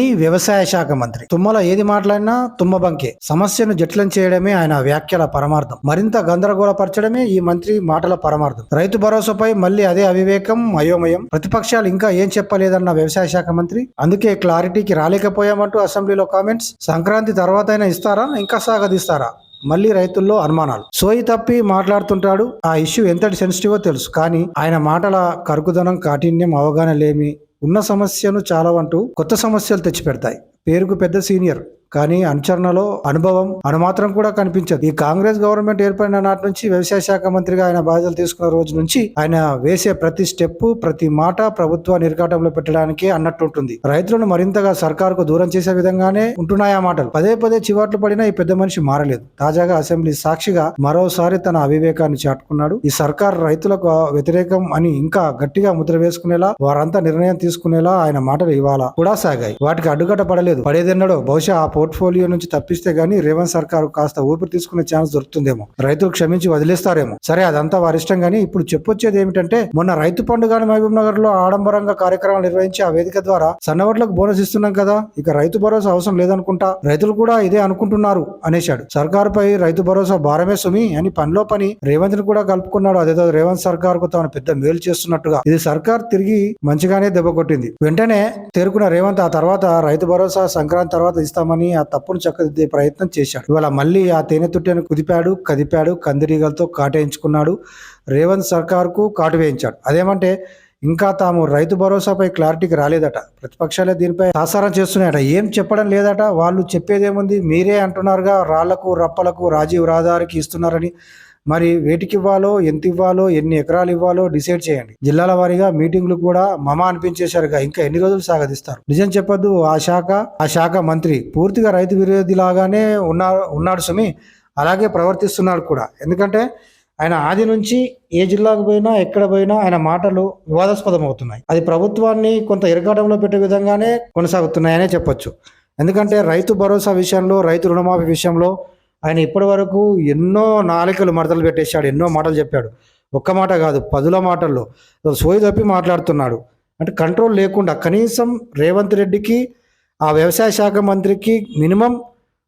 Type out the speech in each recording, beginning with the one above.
వ్యవసాయ శాఖ మంత్రి. తుమ్మల ఏది మాట్లాడినా తుమ్మబంకే. సమస్యను జట్లం చేయడమే ఆయన వ్యాఖ్యల పరమార్థం. మరింత గందరగోళపరచడమే ఈ మంత్రి మాటల పరమార్థం. రైతు భరోసాపై మళ్ళీ అదే అవివేకం అయోమయం. ప్రతిపక్షాలు ఇంకా ఏం చెప్పలేదన్న వ్యవసాయ శాఖ మంత్రి. అందుకే క్లారిటీకి రాలేకపోయామంటూ అసెంబ్లీలో కామెంట్స్. సంక్రాంతి తర్వాత అయినా ఇస్తారా? ఇంకా సాగదీస్తారా? మళ్ళీ రైతుల్లో అనుమానాలు. సోయి తప్పి మాట్లాడుతుంటాడు. ఆ ఇష్యూ ఎంతటి సెన్సిటివో తెలుసు. కానీ ఆయన మాటల కరుకుదనం కాఠిన్యం అవగాహన లేమి ఉన్న సమస్యను చాలవంటూ కొత్త సమస్యలు తెచ్చిపెడతాయి. పేరుకు పెద్ద సీనియర్. కానీ అనుచరణలో అనుభవం అనుమాత్రం కూడా కనిపించదు. ఈ కాంగ్రెస్ గవర్నమెంట్ ఏర్పడిన నాటి నుంచి వ్యవసాయ శాఖ మంత్రిగా ఆయన బాధ్యతలు తీసుకున్న రోజు నుంచి ఆయన వేసే ప్రతి స్టెప్ ప్రతి మాట ప్రభుత్వ నిర్ఘాటంలో పెట్టడానికి అన్నట్టుంటుంది రైతులను మరింతగా సర్కారుకు దూరం చేసే విధంగానే ఉంటున్నాయి ఆ మాటలు. పదే పదే చివాట్లు పడినా ఈ పెద్ద మనిషి మారలేదు. తాజాగా అసెంబ్లీ సాక్షిగా మరోసారి తన అవివేకాన్ని చాటుకున్నాడు. ఈ సర్కార్ రైతులకు వ్యతిరేకం అని ఇంకా గట్టిగా ముద్ర వేసుకునేలా వారంతా నిర్ణయం తీసుకునేలా ఆయన మాటలు ఇవాళ కూడా సాగాయి. వాటికి అడ్డుకట్ట పడలేదు. పడేదెన్నడో. బహుశా ఆ పోర్ట్ఫోలియో నుంచి తప్పిస్తే గానీ రేవంత్ సర్కార్ కాస్త ఊపిరి తీసుకునే ఛాన్స్ దొరుకుతుందేమో. రైతులు క్షమించి వదిలేస్తారేమో. సరే అదంతా వారి ఇష్టం గానీ ఇప్పుడు చెప్పొచ్చేది ఏమిటంటే మొన్న రైతు పండుగను మహబూబ్ నగర్లో ఆడంబరంగా కార్యక్రమాలు నిర్వహించి ఆ వేదిక ద్వారా సన్నవర్లకు బోనస్ ఇస్తున్నాం కదా ఇక రైతు భరోసా అవసరం లేదనుకుంటా రైతులు కూడా ఇదే అనుకుంటున్నారు అనేశాడు. సర్కారుపై రైతు భరోసా భారమే సుమి అని పనిలో పని రేవంత్ను కూడా కలుపుకున్నాడు. అదేదో రేవంత్ సర్కార్కు తాను పెద్ద మేలు చేస్తున్నట్టుగా. ఇది సర్కార్ తిరిగి మంచిగానే దెబ్బ కొట్టింది. వెంటనే తేరుకున్న రేవంత్ ఆ తర్వాత రైతు భరోసా సంక్రాంతి తర్వాత ఇస్తామని ఆ తప్పును చక్కదిద్దే ప్రయత్నం చేశాడు. ఇవాళ మళ్ళీ ఆ తేనె తుట్టెను కుదిపాడు కదిపాడు కందిరీగలతో కాటేయించుకున్నాడు రేవంత్ సర్కార్కు కాటు వేయించాడు. అదేమంటే ఇంకా తాము రైతు భరోసాపై క్లారిటీకి రాలేదట. ప్రతిపక్షాలే దీనిపై ఆసారం చేస్తున్నాయట. ఏం చెప్పడం లేదట. వాళ్ళు చెప్పేదేముంది? మీరే అంటున్నారుగా రాళ్ళకు రప్పలకు రాజీవ్ రహదారికి ఇస్తున్నారని మరి వేటికి ఇవ్వాలో ఎంత ఇవ్వాలో ఎన్ని ఎకరాలు ఇవ్వాలో డిసైడ్ చేయండి. జిల్లాల వారీగా మీటింగ్లు కూడా మమ అనిపించేశారుగా. ఇంకా ఎన్ని రోజులు సాగదిస్తారు? నిజం చెప్పొద్దు ఆ శాఖ ఆ శాఖ మంత్రి పూర్తిగా రైతు విరోధి లాగానే ఉన్నారు ఉన్నాడు సుమి. అలాగే ప్రవర్తిస్తున్నాడు కూడా. ఎందుకంటే ఆయన ఆది నుంచి ఏ జిల్లాకు పోయినా ఎక్కడ పోయినా ఆయన మాటలు వివాదాస్పదం అవుతున్నాయి అది ప్రభుత్వాన్ని కొంత ఇరకాటంలో పెట్టే విధంగానే కొనసాగుతున్నాయనే చెప్పొచ్చు. ఎందుకంటే రైతు భరోసా విషయంలో రైతు రుణమాఫీ విషయంలో ఆయన ఇప్పటి వరకు ఎన్నో నాలికలు మడతలు పెట్టేశాడు ఎన్నో మాటలు చెప్పాడు. ఒక్క మాట కాదు పదుల మాటల్లో. సోయి తప్పి మాట్లాడుతున్నాడు. అంటే కంట్రోల్ లేకుండా కనీసం రేవంత్ రెడ్డికి ఆ వ్యవసాయ శాఖ మంత్రికి మినిమం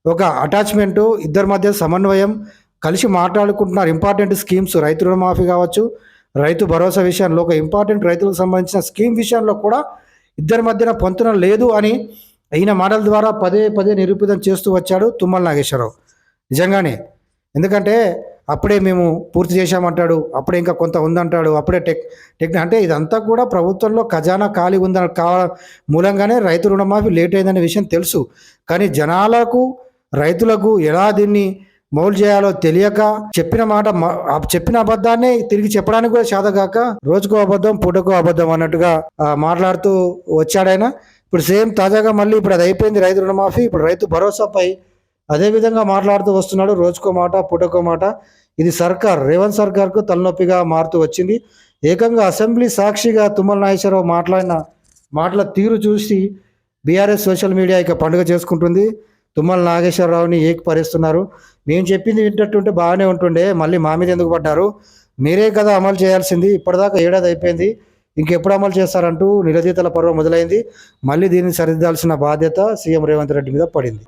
ఒక అటాచ్మెంటు ఇద్దరి మధ్య సమన్వయం కలిసి మాట్లాడుకుంటున్నారు. ఇంపార్టెంట్ స్కీమ్స్ రైతు రుణమాఫీ కావచ్చు రైతు భరోసా విషయంలో ఒక ఇంపార్టెంట్ రైతులకు సంబంధించిన స్కీమ్ విషయంలో కూడా ఇద్దరి మధ్యన పొంతన లేదు అని అయిన మాటల ద్వారా పదే పదే నిరూపితం చేస్తూ వచ్చాడు తుమ్మల నాగేశ్వరరావు. నిజంగానే. ఎందుకంటే అప్పుడే మేము పూర్తి చేశామంటాడు అప్పుడే ఇంకా కొంత ఉందంటాడు అప్పుడే టెక్ టెక్ అంటే ఇదంతా కూడా ప్రభుత్వంలో ఖజానా ఖాళీ ఉందని కావడం మూలంగానే రైతు రుణమాఫీ లేట్ అయిందనే విషయం తెలుసు. కానీ జనాలకు రైతులకు ఎలా దీన్ని మౌలు చేయాలో తెలియక చెప్పిన మాట చెప్పిన అబద్ధాన్ని తిరిగి చెప్పడానికి కూడా చేతగాక రోజుకో అబద్ధం పూటకో అబద్ధం అన్నట్టుగా మాట్లాడుతూ వచ్చాడైనా ఇప్పుడు సేమ్ తాజాగా మళ్ళీ ఇప్పుడు అది అయిపోయింది రైతు రుణమాఫీ ఇప్పుడు రైతు భరోసాపై అదేవిధంగా మాట్లాడుతూ వస్తున్నాడు రోజుకో మాట పుటకో మాట. ఇది సర్కార్ రేవంత్ సర్కార్కు తలనొప్పిగా మారుతూ వచ్చింది. ఏకంగా అసెంబ్లీ సాక్షిగా తుమ్మల నాగేశ్వరరావు మాట్లాడిన మాటల తీరు చూసి బీఆర్ఎస్ సోషల్ మీడియా ఇక పండుగ చేసుకుంటుంది. తుమ్మల నాగేశ్వరరావుని ఏకపరిస్తున్నారు. మేము చెప్పింది వింటట్టుంటే బాగానే ఉంటుండే మళ్ళీ మా మీద ఎందుకు పడ్డారు? మీరే కదా అమలు చేయాల్సింది. ఇప్పటిదాకా ఏడాది అయిపోయింది. ఇంకెప్పుడు అమలు చేస్తారంటూ నిలదీతల పర్వం మొదలైంది. మళ్ళీ దీన్ని సరిదిద్దాల్సిన బాధ్యత సీఎం రేవంత్ రెడ్డి మీద పడింది.